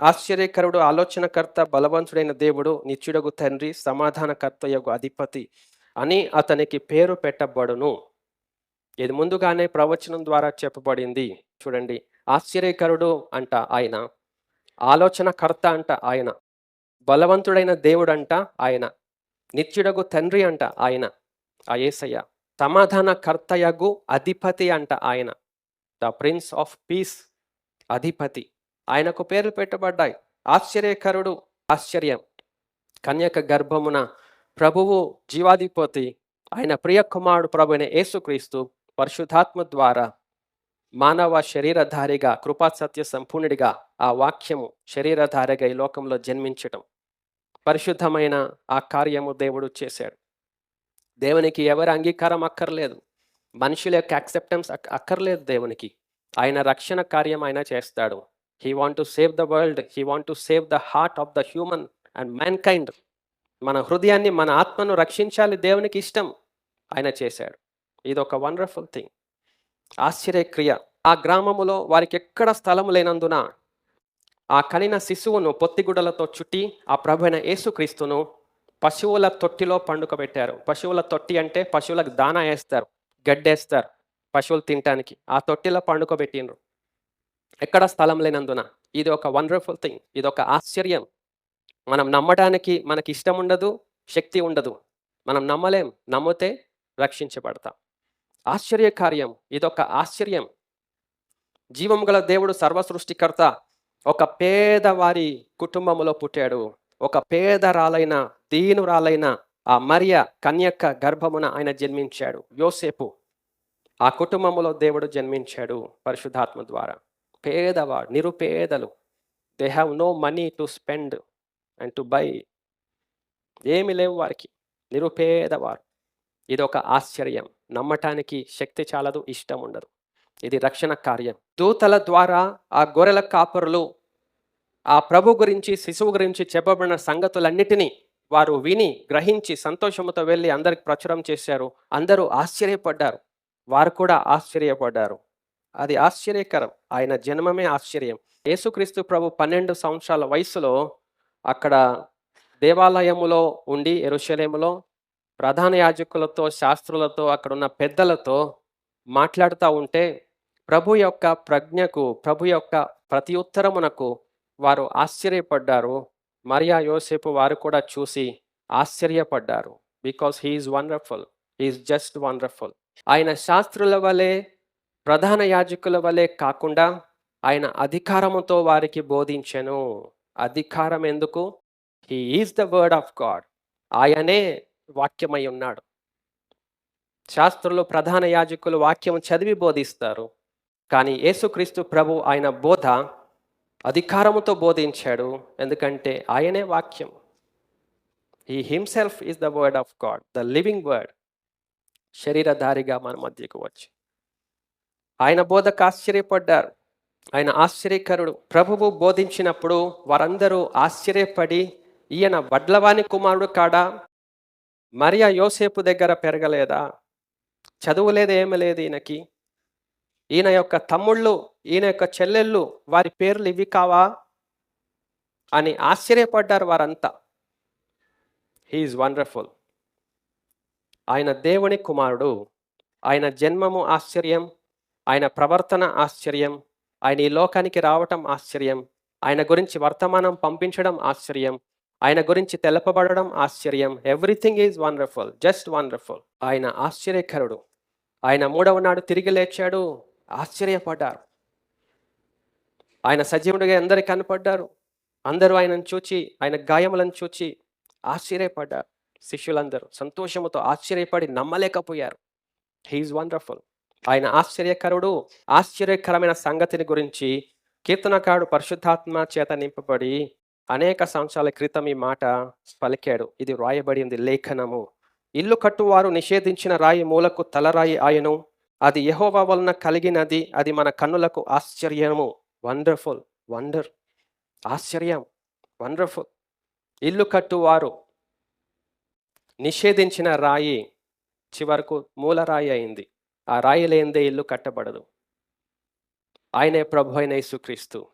ఆశ్చర్యకరుడు ఆలోచనకర్త బలవంతుడైన దేవుడు నిత్యుడగు తండ్రి సమాధానకర్త యొక్క అధిపతి అని అతనికి పేరు పెట్టబడును. ఇది ముందుగానే ప్రవచనం ద్వారా చెప్పబడింది. చూడండి ఆశ్చర్యకరుడు అంట ఆయన ఆలోచనకర్త అంట ఆయన బలవంతుడైన దేవుడు అంట ఆయన నిత్యుడగు తండ్రి అంట ఆయన ఆ యేసయ్య సమాధానకర్తయగు అధిపతి అంట ఆయన ద ప్రిన్స్ ఆఫ్ పీస్ అధిపతి. ఆయనకు పేర్లు పెట్టబడ్డాయి. ఆశ్చర్యకరుడు ఆశ్చర్యం. కన్యక గర్భమున ప్రభువు జీవాధిపతి ఆయన ప్రియ కుమారుడు ప్రభు అయిన యేసుక్రీస్తు పరిశుద్ధాత్మ ద్వారా మానవ శరీరధారిగా కృపా సత్య సంపూర్ణుడిగా ఆ వాక్యము శరీరధారిగా ఈ లోకంలో జన్మించటం. పరిశుద్ధమైన ఆ కార్యము దేవుడు చేశాడు. దేవునికి ఎవరి అంగీకారం అక్కర్లేదు. మనుషుల యొక్క యాక్సెప్టెన్స్ అక్కర్లేదు దేవునికి. ఆయన రక్షణ కార్యం ఆయన చేస్తాడు. He want to save the world he want to save the heart of the human and mankind మన హృదయాన్ని మన ఆత్మను రక్షించాలి దేవునికి ఇష్టం. ఆయన చేశాడు. ఇది ఒక వండర్ఫుల్ థింగ్ ఆశ్చర్యక్రియ. ఆ గ్రామములో వారికి ఎక్కడ స్థలం లేనందున ఆ కలిన శిశువును పొత్తిగుడలతో చుట్టి ఆ ప్రభుణ యేసుక్రీస్తును పశువుల తొట్టిలో పండుకబెట్టారు పశువుల తొట్టి అంటే పశువులకు దానా వేస్తారు. గడ్డేస్తారు. పశువులు తినటానికి. ఆ తొట్టిలో పండుకోబెట్టినరు ఎక్కడ స్థలం లేనందున ఇది ఒక వండర్ఫుల్ థింగ్ ఇది ఒక ఆశ్చర్యం. మనం నమ్మడానికి మనకి ఇష్టం ఉండదు శక్తి ఉండదు. మనం నమ్మలేం నమ్మితే రక్షించబడతాం. ఆశ్చర్య కార్యం ఇదొక ఆశ్చర్యం. జీవం గల దేవుడు సర్వ సృష్టికర్త ఒక పేదవారి కుటుంబంలో పుట్టాడు. ఒక పేదరాలైన దీనురాలైన ఆ మరియ కన్యక్క గర్భమున ఆయన జన్మించాడు. యోసేపు. ఆ కుటుంబంలో దేవుడు జన్మించాడు పరిశుద్ధాత్మ ద్వారా. పేదవాడు నిరుపేదలు they have no money to spend and to buy ఏమి లేవు వారికి నిరుపేదవారు. ఇది ఒక ఆశ్చర్యం. నమ్మటానికి శక్తి చాలదు ఇష్టం ఉండదు. ఇది రక్షణ కార్యం. దూతల ద్వారా ఆ గొర్రెల కాపరులు ఆ ప్రభు గురించి శిశువు గురించి చెప్పబడిన సంగతులన్నిటినీ వారు విని గ్రహించి సంతోషంతో వెళ్ళి అందరికి ప్రచురం చేశారు. అందరూ ఆశ్చర్యపడ్డారు. వారు కూడా ఆశ్చర్యపడ్డారు. అది ఆశ్చర్యకరం. ఆయన జన్మమే ఆశ్చర్యం. యేసుక్రీస్తు ప్రభు పన్నెండు సంవత్సరాల వయసులో అక్కడ దేవాలయములో ఉండి ఎరుషలేములో ప్రధాన యాజకులతో శాస్త్రులతో అక్కడ ఉన్న పెద్దలతో మాట్లాడుతూ ఉంటే ప్రభు యొక్క ప్రజ్ఞకు ప్రభు యొక్క ప్రతి ఉత్తరమునకు వారు ఆశ్చర్యపడ్డారు. మరియా యోసేపు వారు కూడా చూసి ఆశ్చర్యపడ్డారు. Because he's wonderful. He's just wonderful. ఆయన శాస్త్రుల వలె ప్రధాన యాజకుల వలె కాకుండా ఆయన అధికారముతో వారికి బోధించెను. అధికారం ఎందుకు? He is the word of God ఆయనే వాక్యమై ఉన్నాడు. శాస్త్రంలో ప్రధాన యాజకులు వాక్యం చదివి బోధిస్తారు. కానీ యేసుక్రీస్తు ప్రభు ఆయన బోధ అధికారముతో బోధించాడు. ఎందుకంటే ఆయనే వాక్యం. He himself is the word of God the living word శరీరధారిగా మన మధ్యకు వచ్చి. ఆయన బోధకు ఆశ్చర్యపడ్డారు. ఆయన ఆశ్చర్యకరుడు. ప్రభువు బోధించినప్పుడు వారందరూ ఆశ్చర్యపడి ఈయన వడ్లవాణి కుమారుడు కాడా? మరియా యోసేపు దగ్గర పెరగలేదా? చదువు లేదు ఏమి లేదు ఈయనకి. ఈయన యొక్క తమ్ముళ్ళు ఈయన యొక్క చెల్లెళ్ళు వారి పేర్లు ఇవి కావా? అని ఆశ్చర్యపడ్డారు వారంతా. హీఈస్ వండర్ఫుల్ ఆయన దేవుని కుమారుడు. ఆయన జన్మము ఆశ్చర్యం. ఆయన ప్రవర్తన ఆశ్చర్యం ఆయన ఈ లోకానికి రావటం ఆశ్చర్యం ఆయన గురించి వర్తమానం పంపించడం ఆశ్చర్యం ఆయన గురించి తెలపబడడం ఆశ్చర్యం. Everything is wonderful just wonderful ఆయన ఆశ్చర్యకరుడు. ఆయన మూడవ నాడు తిరిగి లేచాడు ఆశ్చర్యపడ్డారు. ఆయన సజీవుడిగా అందరి కనపడ్డారు. అందరూ ఆయనను చూచి ఆయన గాయములను చూచి ఆశ్చర్యపడ్డారు. శిష్యులందరూ సంతోషముతో ఆశ్చర్యపడి నమ్మలేకపోయారు. హీఈస్ వండర్ఫుల్ ఆయన ఆశ్చర్యకరుడు. ఆశ్చర్యకరమైన సంగతిని గురించి కీర్తనకారుడు పరిశుద్ధాత్మ చేత నింపబడి అనేక సంవత్సరాల క్రితం ఈ మాట పలికాడు. ఇది రాయబడింది లేఖనము. ఇల్లు కట్టువారు నిషేధించిన రాయి మూలకు తలరాయి ఆయను. అది యహోవా వలన కలిగినది. అది మన కన్నులకు ఆశ్చర్యము. వండర్ఫుల్ వండర్ ఆశ్చర్యం వండర్ఫుల్. ఇల్లు కట్టువారు నిషేధించిన రాయి చివరకు మూలరాయి అయింది. ఆ రాయి లేనిదే ఇల్లు కట్టబడదు. ఆయనే ప్రభు అయిన యేసుక్రీస్తు.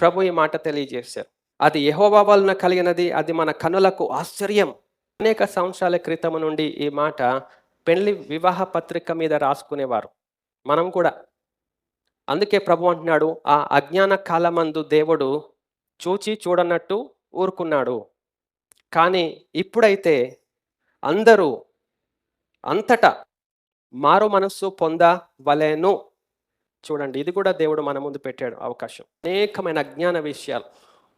ప్రభు ఈ మాట తెలియజేశారు. అది యెహోవా వలన కలిగినది అది మన కనులకు ఆశ్చర్యం. అనేక సంవత్సరాల క్రితం నుండి ఈ మాట పెళ్ళి వివాహ పత్రిక మీద రాసుకునేవారు. మనం కూడా. అందుకే ప్రభు అంటున్నాడు ఆ అజ్ఞాన కాలమందు దేవుడు చూచి చూడనట్టు ఊరుకున్నాడు. కానీ ఇప్పుడైతే అందరూ అంతటా మారు మనస్సు పొందవలేను. చూడండి ఇది కూడా దేవుడు మన ముందు పెట్టాడు అవకాశం. అనేకమైన అజ్ఞాన విషయాలు.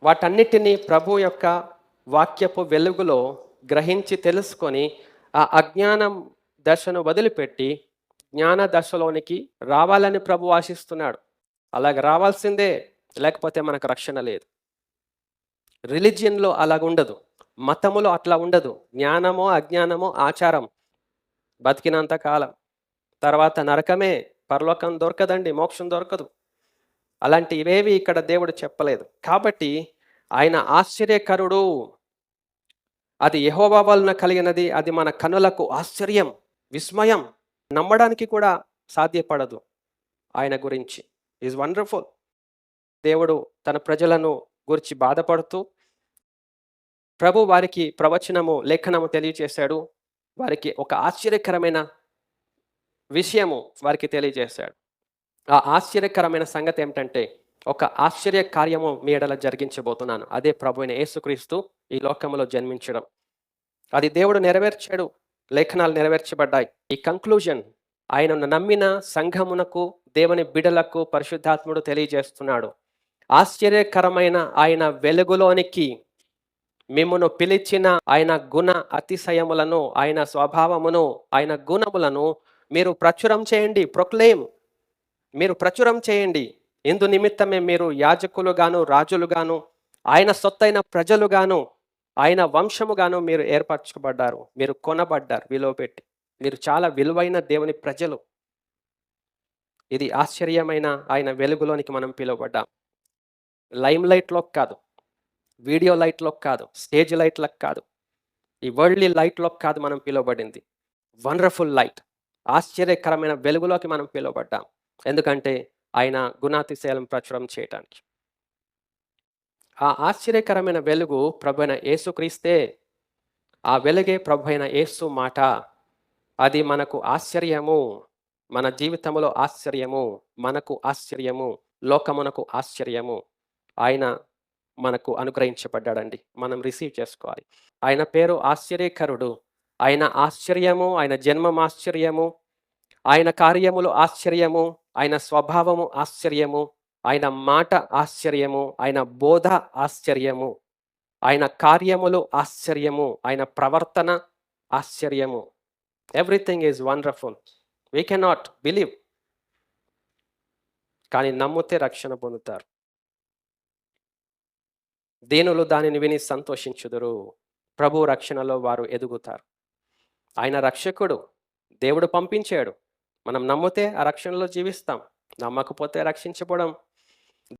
వాటన్నిటినీ ప్రభు యొక్క వాక్యపు వెలుగులో గ్రహించి తెలుసుకొని ఆ అజ్ఞానం దశను వదిలిపెట్టి జ్ఞాన దశలోనికి రావాలని ప్రభు ఆశిస్తున్నాడు. అలాగ రావాల్సిందే లేకపోతే మనకు రక్షణ లేదు. రిలీజియన్లో అలాగ ఉండదు. మతములో అట్లా ఉండదు. జ్ఞానమో అజ్ఞానమో ఆచారం బతికినంత కాలం. తర్వాత నరకమే పరలోకం దొరకదండి మోక్షం దొరకదు. అలాంటి ఇవేవి ఇక్కడ దేవుడు చెప్పలేదు. కాబట్టి ఆయన ఆశ్చర్యకరుడు. అది యెహోవా వలన కలిగినది అది మన కనులకు ఆశ్చర్యం విస్మయం నమ్మడానికి కూడా సాధ్యపడదు ఆయన గురించి. ఈజ్ వండర్ఫుల్ దేవుడు తన ప్రజలను గురించి బాధపడుతూ ప్రభు వారికి ప్రవచనము లేఖనము తెలియజేశాడు వారికి ఒక ఆశ్చర్యకరమైన విషయము వారికి తెలియజేశాడు. ఆ ఆశ్చర్యకరమైన సంగతి ఏమిటంటే ఒక ఆశ్చర్య కార్యము మీ ఎడల జరిగించబోతున్నాను. అదే ప్రభు అయిన యేసుక్రీస్తు ఈ లోకంలో జన్మించడం. అది దేవుడు నెరవేర్చాడు లేఖనాలు నెరవేర్చబడ్డాయి. ఈ కంక్లూజన్ ఆయనను నమ్మిన సంఘమునకు దేవుని బిడలకు పరిశుద్ధాత్ముడు తెలియజేస్తున్నాడు. ఆశ్చర్యకరమైన ఆయన వెలుగులోనికి మిమ్మను పిలిచిన ఆయన గుణ అతిశయములను ఆయన స్వభావమును ఆయన గుణములను మీరు ప్రచురం చేయండి ప్రొక్లేమ్ మీరు ప్రచురం చేయండి. ఎందు నిమిత్తమే మీరు యాజకులుగాను రాజులుగాను ఆయన సొత్తైన ప్రజలుగాను ఆయన వంశముగాను మీరు ఏర్పరచబడ్డారు మీరు కొనబడ్డారు విలువ పెట్టి మీరు చాలా విలువైన దేవుని ప్రజలు. ఇది ఆశ్చర్యమైన ఆయన వెలుగులోనికి మనం పిలువబడ్డాం. లైమ్ లైట్లో కాదు. వీడియో లైట్లో కాదు. స్టేజ్ లైట్లకు కాదు. ఈ వరల్డ్లీ లైట్లో కాదు మనం పిలువబడింది. Wonderful light. ఆశ్చర్యకరమైన వెలుగులోకి మనం పిలువబడ్డాం. ఎందుకంటే ఆయన గుణాతిశయాలను ప్రచురం చేయటానికి. ఆ ఆశ్చర్యకరమైన వెలుగు ప్రభు అయిన యేసుక్రీస్తే ఆ వెలుగే ప్రభు అయిన యేసు మాట. అది మనకు ఆశ్చర్యము మన జీవితంలో ఆశ్చర్యము మనకు ఆశ్చర్యము లోకమునకు ఆశ్చర్యము. ఆయన మనకు అనుగ్రహించబడ్డాడండి. మనం రిసీవ్ చేసుకోవాలి. ఆయన పేరు ఆశ్చర్యకరుడు. ఆయన ఆశ్చర్యము ఆయన జన్మం ఆశ్చర్యము ఆయన కార్యములు ఆశ్చర్యము ఆయన స్వభావము ఆశ్చర్యము ఆయన మాట ఆశ్చర్యము ఆయన బోధ ఆశ్చర్యము ఆయన కార్యములు ఆశ్చర్యము ఆయన ప్రవర్తన ఆశ్చర్యము. Everything is wonderful we cannot believe కానీ నమ్మితే రక్షణ పొందుతారు. దీనులు దానిని విని సంతోషించుదురు. ప్రభు రక్షణలో వారు ఎదుగుతారు. ఆయన రక్షకుడు. దేవుడు పంపించాడు. మనం నమ్మితే ఆ రక్షణలో జీవిస్తాం. నమ్మకపోతే రక్షించబడం